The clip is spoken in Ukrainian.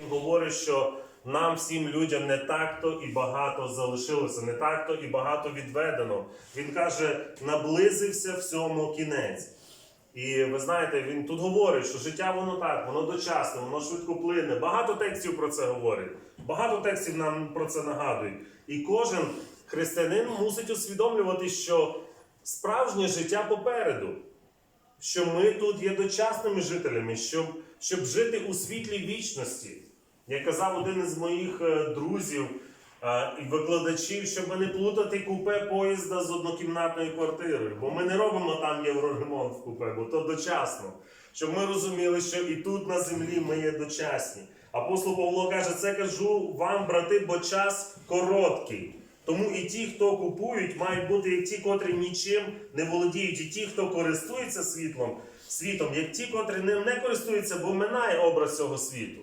Він говорить, що нам всім людям не так-то і багато залишилося, не так-то і багато відведено. Він каже, наблизився всьому кінець. І ви знаєте, він тут говорить, що життя воно так, воно дочасне, воно швидко плине. Багато текстів про це говорить. Багато текстів нам про це нагадують. І кожен християнин мусить усвідомлювати, що справжнє життя попереду що ми тут є дочасними жителями, щоб, щоб жити у світлі вічності. Як казав один із моїх е, друзів е, і викладачів, щоб не плутати купе поїзда з однокімнатною квартирою, бо ми не робимо там євроремонт в купе, бо то дочасно. Щоб ми розуміли, що і тут на землі ми є дочасні. Апостол Павло каже, це кажу вам, брати, бо час короткий. Тому і ті, хто купують, мають бути як ті, котрі нічим не володіють, і ті, хто користується світлом, світом, як ті, котрі ним не користуються, бо минає образ цього світу.